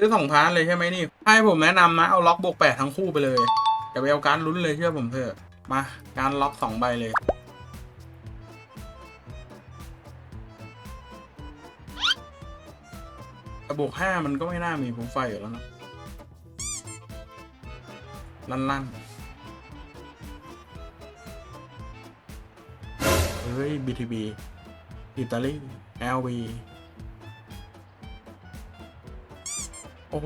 ซื้อสองพาร์ทเลยใช่ไหมนี่ ให้ผมแนะนำนะ เอาล็อกบวกแปดทั้งคู่ไปเลยอย่าไปเอาการลุ้นเลยเชื่อผมเถอะ มาการล็อกสองใบเลย บวกห้ามันก็ไม่น่ามีผมไฟอยู่แล้วนะ ลั่นลั่นเฮ้ย BTB อิตาลี LV โอ้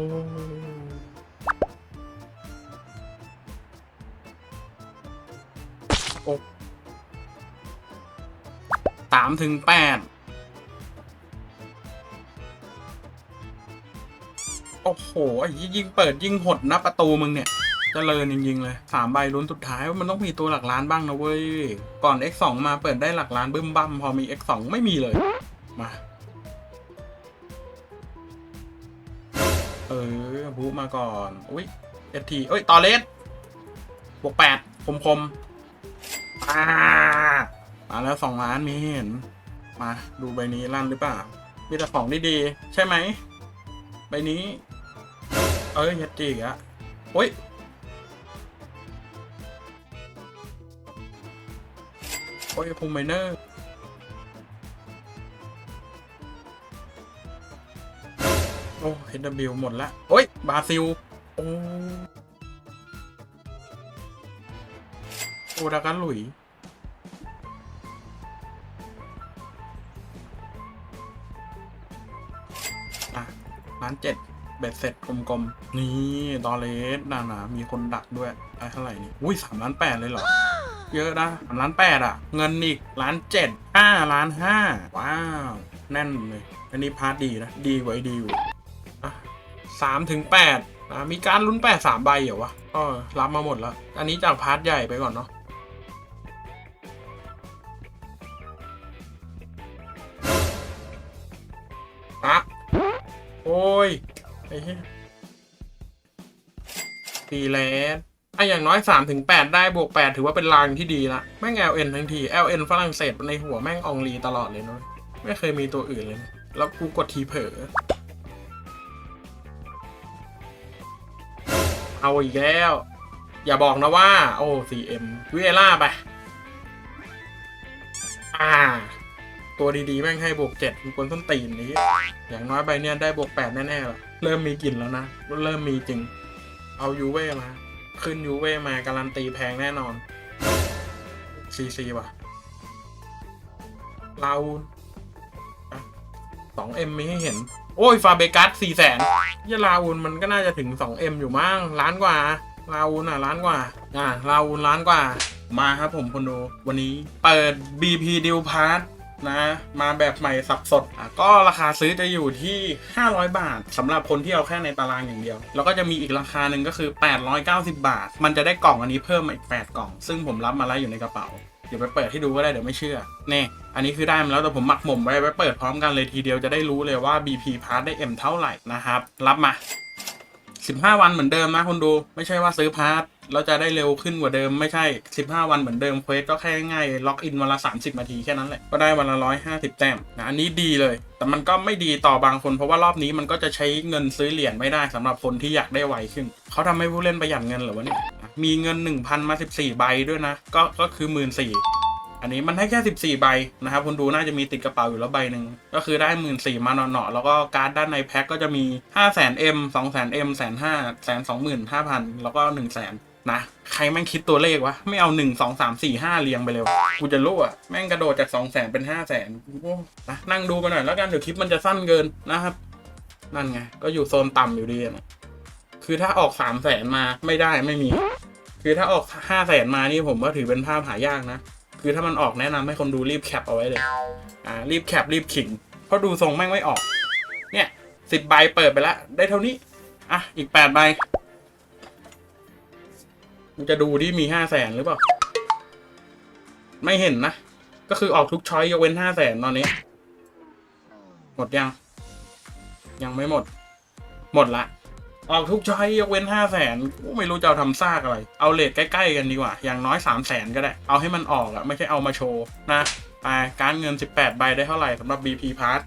โอ้สามถึงแปดโอ้โหไอ้ยี่ยิงเปิดยิงหดนะประตูมึงเนี่ยจเจริญจริงๆเลยสามใบลุ้นสุดท้ายว่ามันต้องมีตัวหลักล้านบ้างนะเว้ย ก่อน X2 มาเปิดได้หลักล้านบึ้มบั้มพอมี X2 ไม่มีเลย มา ออบูมาก่อน อุ้ยเอทีเอ้ย ต่อเลสบวกแปดคมคมๆอ่ามาแล้วสองล้านมีเห็น มาดูใบนี้ลั่นหรือเปล่า มีแต่ของดีๆ ใช่ไหม ใบนี้ เอ้ยยัดจีกอะโอ้ยโอ้ยพุงไมเนอร์ โอ้ HW หมดละโอ้ย บราซิล โอ้โอดากันหลุย อะล้านเจ็ดเบ็ดเสร็จกลมๆ นี่ ดอเลสนานามีคนดักด้วยได้เท่าไหร่นี่ อุ้ยสามล้านแปดเลยเหรอ เยอะนะสามล้านแปดอะ เงินอีกล้านเจ็ดห้าล้านห้าว้าว แน่นเลย อันนี้พาร์ทดีนะ ดีกว่าไอ้ดีอยู่ สามถึงแปดอะมีการลุ้นแปดสามใบเหรอวะก็รับมาหมดแล้ว อันนี้จากพาร์ทใหญ่ไปก่อนเนาะอะโอ้ย ไอ้เหี้ยตีแลนไอะอย่างน้อยสามถึงแปดได้บวกแปดถือว่าเป็นรางที่ดีละแม่ง LN ทั้งที LN ฝรั่งเศสในหัวแม่งอองลีตลอดเลยเนาะไม่เคยมีตัวอื่นเลย แล้วกูกดทีเผลอ เอาอีกแล้ว อย่าบอกนะว่า โอ้ 4M วิเอล่าไป อ่า ตัวดีๆ แม่งให้บวกเจ็ดมีคนต้นตีนนี้ อย่างน้อยใบเนี้ยได้บวกแปดแน่ๆละเริ่มมีกลิ่นแล้วนะ เริ่มมีจริง เอายูเว่มา ขึ้นยูเว่มาการันตีแพงแน่นอนซีซีว่ะ เรา สองเอ็มมีให้เห็น โอ้ยฟาเบกัสสี่แสนยาลาอุนมันก็น่าจะถึงสองเอ็มอยู่มั้งล้านกว่าลาอุนอะล้านกว่า อ่าลาอุนล้านกว่า มาครับผมคนดูวันนี้เปิด BP Deal Pass นะมาแบบใหม่สับสดอะก็ราคาซื้อจะอยู่ที่ 500 บาทสำหรับคนที่เอาแค่ในตารางอย่างเดียว แล้วก็จะมีอีกราคาหนึ่งก็คือ 890 บาท มันจะได้กล่องอันนี้เพิ่มมาอีก 8 กล่อง ซึ่งผมรับมาแล้วอยู่ในกระเป๋า ดี๋ยวไปเปิดให้ดูก็ได้เดี๋ยวไม่เชื่อเน่อันนี้คือได้มาแล้วแต่ผมหมักหมมไว้ไว้เปิดพร้อมกันเลยทีเดียวจะได้รู้เลยว่า BP Pass ได้ M เท่าไหร่นะครับ รับมา 15 วันเหมือนเดิมนะคุณดู ไม่ใช่ว่าซื้อพาร์ทแล้วจะได้เร็วขึ้นกว่าเดิมไม่ใช่ 15 วันเหมือนเดิมเควสก็แค่ง่ายล็อกอินวันละ 30 นาทีแค่นั้นแหละ ก็ได้วันละ 150 แต้มนะอันนี้ดีเลย แต่มันก็ไม่ดีต่อบางคนเพราะว่ารอบนี้มันก็จะใช้เงินซื้อเหรียญไม่ได้สำหรับคนที่อยากได้ไวขึ้น เขาทำให้ผู้เล่นประหยัดเงินหรอวะเนี่ย มีเงิน 1,000 มา 14 ใบด้วยนะ ก็ก็คือ 1 4ื่นอันนี้มันให้แค่ 14 ใบนะครับคุณดูน่าจะมีติดกระเป๋าอยู่แล้วใบหนึ่งก็คือได้ 1 4ื่นมาเนาะๆแล้วก็การ์ดด้านในแพ็คก็จะมี 5 0 0 0 0 0 M 2 0 0 0 0 M 1 5 0 0 0 0 2 5 0 0 0 แล้วก็ 1 0 0 0 0 0นะใครแม่งคิดตัวเลขวะ ไม่เอา1 2 3 4 5เรียงไปเร็วกูจะรู้อะแม่งกระโดดจาก2 0 0 0 0 0เป็น5 0 0 0 0 0โอ้นะนั่งดูไปหน่อยแล้วกัน เดี๋ยวคลิปมันจะสั้นเกินนะครับ นั่นไง ก็อยู่โซนต่ำอยู่ดีนะคือถ้าออก3 0 0 0 0 0มาไม่ได้ไม่มี คือถ้าออก5 0 0 0 0 0มานี่ผมว่าถือเป็นภาพหายากนะ คือถ้ามันออกแนะนำให้คนดูรีบแคปเอาไว้เลย อ่า รีบแคปรีบขิง เพราะดูทรงแม่งไม่ออก เนี่ยสิบใบเปิดไปแล้วได้เท่านี้ อะ อีกแปดใบ มันจะดูที่มีห้าแสนหรือเปล่า ไม่เห็นนะ ก็คือออกทุกช้อยยกเว้นห้าแสนตอนนี้ หมดยัง ยังไม่หมด หมดละ ออกทุกช้อยยกเว้นห้าแสนไม่รู้จะเอาทำซากอะไร เอาเลทใกล้ๆกันดีกว่า อย่างน้อยสามแสนก็ได้ เอาให้มันออกอะไม่ใช่เอามาโชว์นะไปการเงิน 18 ใบได้เท่าไหร่สำหรับ BP Pass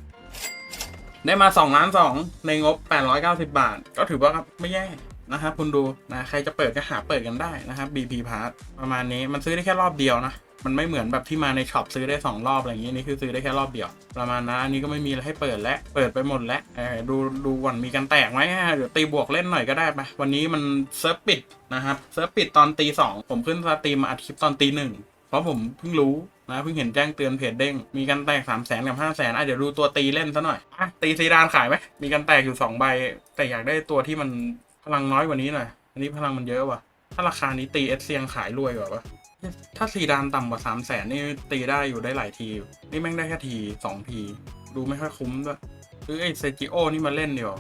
ได้มา2ล้าน2ในงบ 890 บาท ก็ถือว่าไม่แย่ นะครับคุณดูนะใครจะเปิดก็หาเปิดกันได้นะครับ BP Pass ประมาณนี้มันซื้อได้แค่รอบเดียวนะมันไม่เหมือนแบบที่มาในช็อปซื้อได้ 2 รอบอะไรอย่างนี้นี่คือซื้อได้แค่รอบเดียว ประมาณนั้นอันนี้ก็ไม่มีอะไรให้เปิดแล้วเปิดไปหมดแล้วดูดูก่อนมีกันแตกไหมเดี๋ยวตีบวกเล่นหน่อยก็ได้ไปวันนี้มันเซิร์ฟปิดนะครับเซิร์ฟปิดตอนตีสองผมขึ้นสตรีมมาอัดคลิปตอนตีหนึ่งเพราะผมเพิ่งรู้นะเพิ่งเห็นแจ้งเตือนเพจเด้งมีกันแตกสามแสนกับห้าแสนอะเดี๋ยวดูตัวตีเล่นซะหน่อยอะตีซีดานขายไหมมีกันแตกอยู่สองใบแต่อยากได้ตัวที่มัน พลังน้อยกว่านี้หน่อย อันนี้พลังมันเยอะว่ะ ถ้าราคานี้ตีเอสเซียงขายรวยกว่าวะถ้าซีดานต่ำกว่าสามแสนนี่ตีได้อยู่ได้หลายที นี่แม่งได้แค่ทีสองทีดูไม่ค่อยคุ้มด้วยคือไอเซจิโอนี่มาเล่นเดียว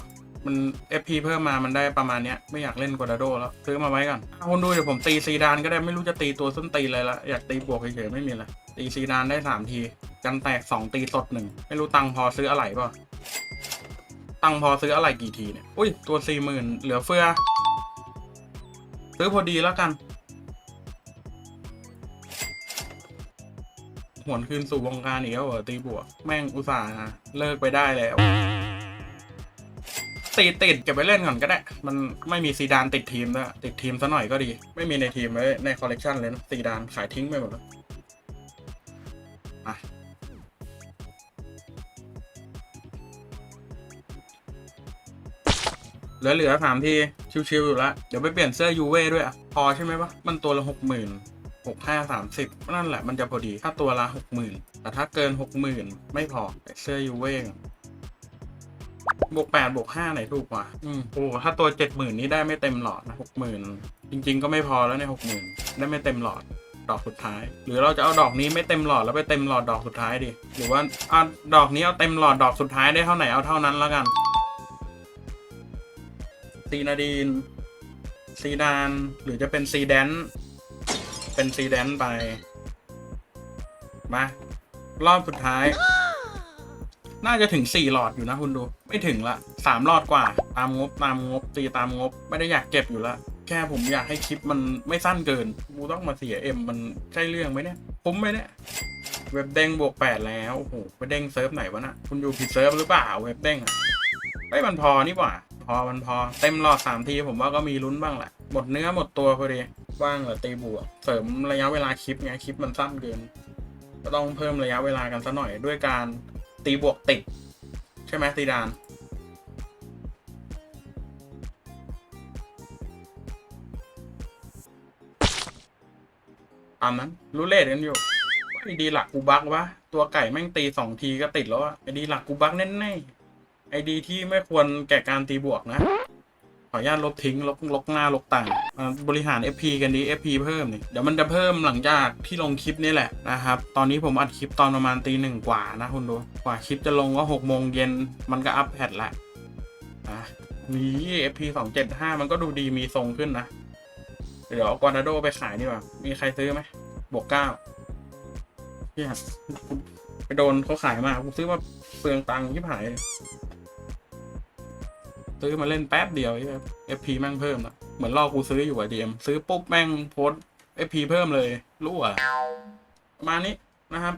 มัน FP เพิ่มมามันได้ประมาณเนี้ย ไม่อยากเล่นกวาดาโดแล้ว ซื้อมาไว้ก่อนอะคนดูเดี๋ยวผมตีซีดานก็ได้ไม่รู้จะตีตัวส้นตีนเลยละอยากตีบวกเฉยๆไม่มีละตีซีดานได้สามที กันแตกสองตีสดหนึ่งไม่รู้ตังพอซื้ออะไรเปล่า ตังพอซื้ออะไรกี่ทีเนี่ย อุ้ย ตัวสี่หมื่นเหลือเฟือ ซื้อพอดีแล้วกัน หวนคืนสู่วงการอีกแล้วเหรอตีบวก แม่งอุตส่าห์เลิกไปได้แล้ว ตีติดเก็บไปเล่นก่อนก็ได้ มันไม่มีซีดานติดทีมด้วยติดทีมซะหน่อยก็ดี ไม่มีในทีมไว้ในคอลเลกชันเลยนะซีดานขายทิ้งไปหมดแล้วอะ เหลือเหลือสามทีชิวๆอยู่ล้วเดี๋ยวไปเปลี่ยนเสื้อยูเว่ด้วยอะพอใช่ไหมวะมันตัวละหกหมื่นหกห้าสามสิบนั่นแหละมันจะพอดีถ้าตัวละหกหมื่นแต่ถ้าเกินหกหมื่นไม่พอเสื้อยูเว่บวกแปดบวกห้าไหนถูกกว่าอืมโอ้ถ้าตัวเจ็ดหมื่นนี้ได้ไม่เต็มหลอดนะหกหมื่นจริง ๆ ก็ไม่พอแล้วในหกหมื่นได้ไม่เต็มหลอดดอกสุดท้าย หรือเราจะเอาดอกนี้ไม่เต็มหลอดแล้วไปเต็มหลอดดอกสุดท้ายดิหรือว่าเอะดอกนี้เอาเต็มหลอดดอกสุดท้ายได้เท่าไหร่เอาเท่านั้นแล้วกัน ซีนาดีน ซีดาน หรือจะเป็นซีแดน เป็นซีแดนไป มา รอบสุดท้าย น่าจะถึงสี่หลอดอยู่นะคุณดู ไม่ถึงละสามหลอดกว่า ตามงบตามงบ ตีตามงบ ไม่ได้อยากเก็บอยู่ละแค่ผมอยากให้คลิปมันไม่สั้นเกิน กูต้องมาเสียเอ็มมันใช่เรื่องไหมเนี่ยคุ้มไหมเนี่ย เว็บเด้งบวกแปดแล้ว โอ้โห ไปเด้งเซิร์ฟไหนวะน่ะคุณอยู่ผิดเซิร์ฟหรือเปล่าเว็บเด้งอะเฮ้ยมันพอนี่หว่า พอมันพอเต็มหลอดสามทีผมว่าก็มีลุ้นบ้างแหละ หมดเนื้อหมดตัวพอดีว่างเหรอตีบวกเสริมระยะเวลาคลิปไงคลิปมันสั้นเกิน ก็ต้องเพิ่มระยะเวลากันสัหน่อยด้วยการตีบวกติด ใช่ไหมตีดานตามนั้นรู้เลทกันอยู่ไอดีหลักกูบักวะตัวไก่แม่งตีสองทีก็ติดแล้วอะไอดีหลักกูบักแน่ๆ ไอดีที่ไม่ควรแก่การตีบวกนะ ขออนุญาตลบทิ้งลบลบหน้าลบต่างอ่าบริหาร FP กันดี FP เพิ่มนี่เดี๋ยวมันจะเพิ่มหลังจากที่ลงคลิปนี่แหละนะครับ ตอนนี้ผมอัดคลิปตอนประมาณตีหนึ่งกว่านะคุณดูกว่าคลิปจะลงว่าหกโมงเย็นมันก็อัพแพดละอะนี่ FP สองเจ็ดห้ามันก็ดูดีมีทรงขึ้นนะ เดี๋ยวเอากวานาโดไปขายดีกว่า มีใครซื้อไหมบวกเก้าเนี่ยไปโดนเขาขายมากูซื้อมาเปลืองตังค์ที่หาย ซื้อมาเล่นแป๊บเดียวเอฟพีแม่งเพิ่มนะเหมือนลอกกูซื้ออยู่อะดีเอ็มซื้อปุ๊บแม่งโพสเอฟพีเพิ่มเลยรั่วประมาณนี้นะครับ